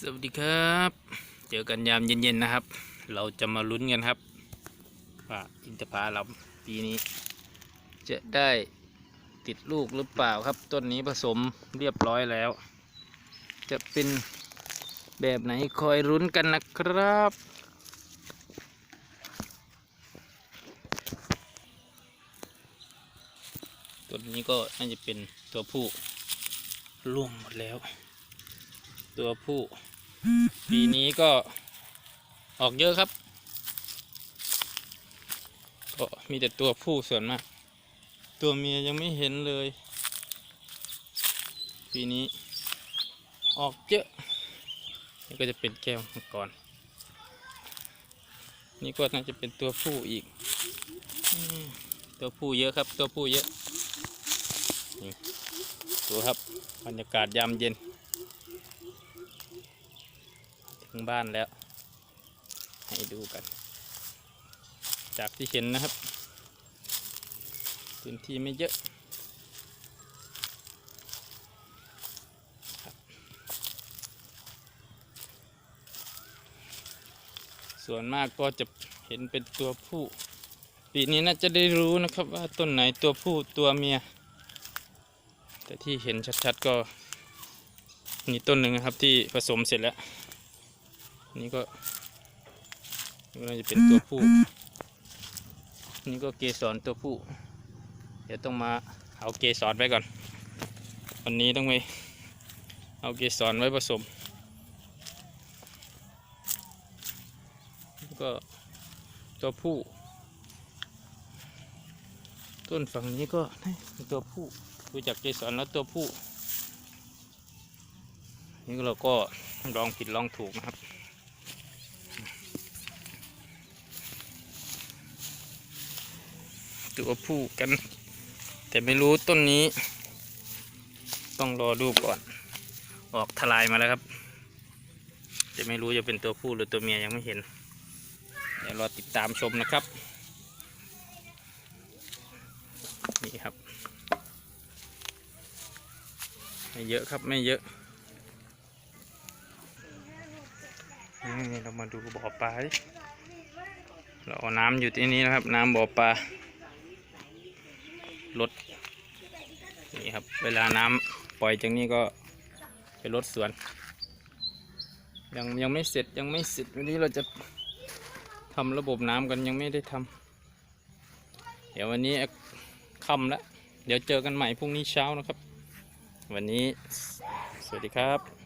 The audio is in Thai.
สวัสดีครับ เจอกันยามเย็นๆนะครับ เราจะมาลุ้นกันครับว่าอินทผลัมปีนี้ จะได้ติดลูกหรือเปล่าครับต้นนี้ผสมเรียบร้อยแล้ว จะเป็นแบบไหนคอยรุ้นกันนะครับ ต้นนี้ก็น่าจะเป็นตัวผู้ร่วงหมดแล้ว ตัวผู้ ปีนี้ก็ออกเยอะครับ ก็มีแต่ตัวผู้ส่วนมาก ตัวเมียยังไม่เห็นเลย ปีนี้ออกเยอะนี่ก็จะเป็นแก้วมังกรนี่ก็น่าจะเป็นตัวผู้อีก ตัวผู้เยอะครับ ตัวผู้เยอะนี่ดูครับบรรยากาศยามเย็น ถึงบ้านแล้ว ให้ดูกัน จากที่เห็นนะครับ พื้นที่ไม่เยอะส่วนมากก็จะเห็นเป็นตัวผู้ ปีนี้น่าจะได้รู้นะครับว่าต้นไหนตัวผู้ตัวเมีย แต่ที่เห็นชัดๆก็นี่ต้นหนึ่งนะครับที่ผสมเสร็จแล้ว นี่ก็น่าจะเป็นตัวผู้ นี่ก็เกสรตัวผู้ เดี๋ยวต้องมาเอาเกสรไว้ก่อน วันนี้ต้องไปเอาเกสรไว้ผสม ก็ตัวผู้ ต้นฝั่งนี้ก็ตัวผู้ดูจากเกสรแล้วตัวผู้ นี่เราก็ลองผิดลองถูกนะครับ ตัวผู้กัน แต่ไม่รู้ต้นนี้ ต้องรอดูก่อน ออกทลายมาแล้วครับ จะไม่รู้จะเป็นตัวผู้หรือตัวเมียยังไม่เห็น เดี๋ยวรอติดตามชมนะครับ นี่ครับ ไม่เยอะครับไม่เยอะนี่เรามาดูบ่อปลาเราเอาน้ำอยู่ที่นี้นะครับ น้ำบ่อปลา ลดนี่ครับ เวลาน้ำปล่อยจากนี้ก็ไปลดสวน ยังยังไม่เสร็จยังไม่เสร็จวันนี้เราจะทำระบบน้ำกันยังไม่ได้ทำเดี๋ยววันนี้ค่ำแล้วเดี๋ยวเจอกันใหม่พรุ่งนี้เช้านะครับ วันนี้สวัสดีครับ